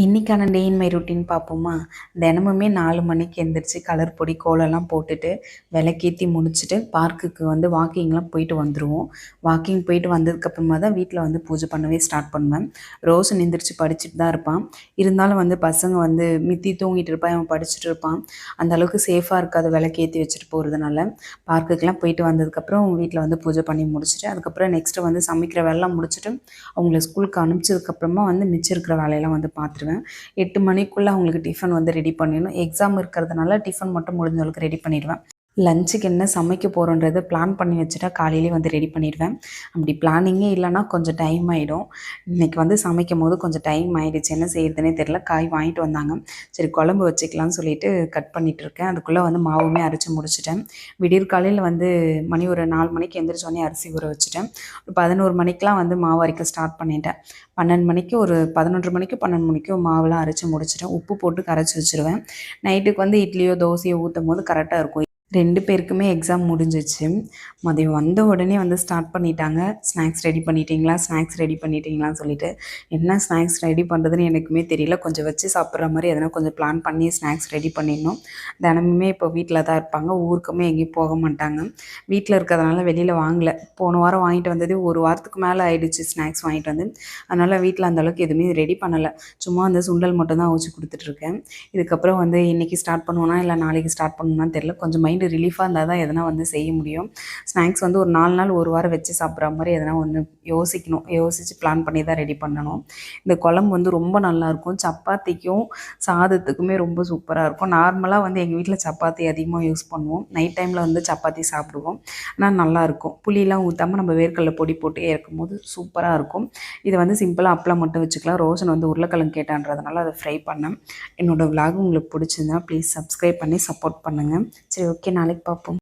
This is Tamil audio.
இன்றைக்கான டே இன் மை ருட்டின் பார்ப்போமா? தினமுமே நாலு மணிக்கு எந்திரிச்சு கலர் பொடி கோலம்லாம் போட்டுட்டு விளக்கேற்றி முடிச்சுட்டு பார்க்குக்கு வந்து வாக்கிங்லாம் போயிட்டு வந்துடுவோம் வாக்கிங் போயிட்டு வந்ததுக்கப்புறமா தான் வீட்டில் வந்து பூஜை பண்ணவே ஸ்டார்ட் பண்ணுவேன். ரோஸ் எந்திரிச்சு படிச்சுட்டு தான் இருப்பான். இருந்தாலும் வந்து பசங்க வந்து மித்தி தூங்கிட்டு இருப்பான் அவன் படிச்சுட்டு இருப்பான். அந்த அளவுக்கு சேஃபாக இருக்காது விளக்கேற்றி வச்சுட்டு போகிறதுனால பார்க்குக்கெலாம் போயிட்டு வந்ததுக்கப்புறம் வீட்டில் வந்து பூஜை பண்ணி முடிச்சுட்டு அதுக்கப்புறம் நெக்ஸ்ட்டு வந்து சமைக்கிற வேலைலாம் முடிச்சுட்டு அவங்கள ஸ்கூலுக்கு அனுப்பிச்சதுக்கப்புறமா வந்து மிச்சம் இருக்கிற வேலையெல்லாம் வந்து பார்த்துருவேன் எட்டு மணிக்குள்ளே அவங்களுக்கு டிஃபன் வந்து ரெடி பண்ணிடணும். எக்ஸாம் இருக்கிறதுனால டிஃபன் மட்டும் முடிஞ்சளவுக்கு ரெடி பண்ணிடுவேன். லஞ்சுக்கு என்ன சமைக்க போகிறோன்றது பிளான் பண்ணி வச்சுட்டா காலையிலே வந்து ரெடி பண்ணிடுவேன். அப்படி பிளானிங்கே இல்லைன்னா கொஞ்சம் டைம் ஆகிடும் இன்றைக்கி வந்து சமைக்கும் போது கொஞ்சம் டைம் ஆகிடுச்சு என்ன செய்யறதுனே தெரில காய் வாங்கிட்டு வந்தாங்க. சரி குழம்பு வச்சுக்கலாம்னு சொல்லிட்டு கட் பண்ணிட்டு இருக்கேன். அதுக்குள்ளே வந்து மாவுமே அரைச்சி முடிச்சிட்டேன். விடியற் காலையில் வந்து மணி ஒரு நாலு மணிக்கு எந்திரிச்சோடனே அரிசி ஊற வச்சுட்டேன். ஒரு பதினோரு மணிக்கெலாம் வந்து மாவு அரைக்க ஸ்டார்ட் பண்ணிட்டேன். பன்னெண்டு மணிக்கு ஒரு பதினொன்று மணிக்கு பன்னெண்டு மணிக்கு மாவுலாம் அரைச்சி முடிச்சிட்டேன். உப்பு போட்டு கரைச்சி வச்சுருவேன். நைட்டுக்கு வந்து இட்லியோ தோசையோ ஊற்றும் போது கரெக்டாக இருக்கும். ரெண்டு பேருக்குமே எக்ஸாம் முடிஞ்சிச்சு. மதியம் வந்த உடனே வந்து ஸ்டார்ட் பண்ணிட்டாங்க. ஸ்நாக்ஸ் ரெடி பண்ணிட்டீங்களா? ஸ்நாக்ஸ் ரெடி பண்ணிட்டீங்களான்னு சொல்லிட்டு என்ன ஸ்நாக்ஸ் ரெடி பண்ணுறதுன்னு எனக்குமே தெரியல. கொஞ்சம் வச்சு சாப்பிட்ற மாதிரி எதனா கொஞ்சம் பிளான் பண்ணி ஸ்நாக்ஸ் ரெடி பண்ணிடணும். தினமுமே இப்போ வீட்டில் தான் இருப்பாங்க. ஊருக்குமே எங்கேயும் போக மாட்டாங்க. வீட்டில் இருக்கிறதுனால வெளியில் வாங்கலை. போன வாரம் வாங்கிட்டு வந்தது ஒரு வாரத்துக்கு மேலே ஆயிடுச்சு ஸ்நாக்ஸ் வாங்கிட்டு வந்து. அதனால் வீட்டில் அந்தளவுக்கு எதுவுமே ரெடி பண்ணலை. சும்மா அந்த சுண்டல் மட்டும் தான் வச்சு கொடுத்துட்ருக்கேன் இதுக்கப்புறம் வந்து இன்றைக்கி ஸ்டார்ட் பண்ணுவோன்னா இல்லை நாளைக்கு ஸ்டார்ட் பண்ணுவோன்னா தெரில கொஞ்சம் மைண்டு ரிலீஃபாக இருந்தால் தான் எதனா வந்து செய்ய முடியும். ஸ்நாக்ஸ் வந்து ஒரு நாலு நாள் ஒரு வாரம் வச்சு சாப்பிட்ற மாதிரி எதனா ஒன்று யோசிக்கணும். யோசித்து பிளான் பண்ணி தான் ரெடி பண்ணணும். இந்த குழம்பு வந்து ரொம்ப நல்லாயிருக்கும் சப்பாத்திக்கும் சாதத்துக்குமே ரொம்ப சூப்பராக இருக்கும். நார்மலாக வந்து எங்கள் வீட்டில் சப்பாத்தி அதிகமாக யூஸ் பண்ணுவோம். நைட் டைமில் வந்து சப்பாத்தி சாப்பிடுவோம். ஆனால் நல்லாயிருக்கும் புளியெலாம் ஊற்றாமல் நம்ம வேர்க்கடல பொடி போட்டு இறக்கும் போது சூப்பராக இருக்கும். இதை வந்து சிம்பிளாக அப்பளம் மட்டும் வச்சுக்கலாம். ரோஷன் வந்து உருளைக்கிழங்கு கேட்டான்றதுனால அதை ஃப்ரை பண்ணேன். என்னோடய விலாக் உங்களுக்கு பிடிச்சிருந்தா ப்ளீஸ் சப்ஸ்கிரைப் பண்ணி சப்போர்ட் பண்ணுங்கள் சரி ஓகே நாளைக்கு பார்ப்போம்.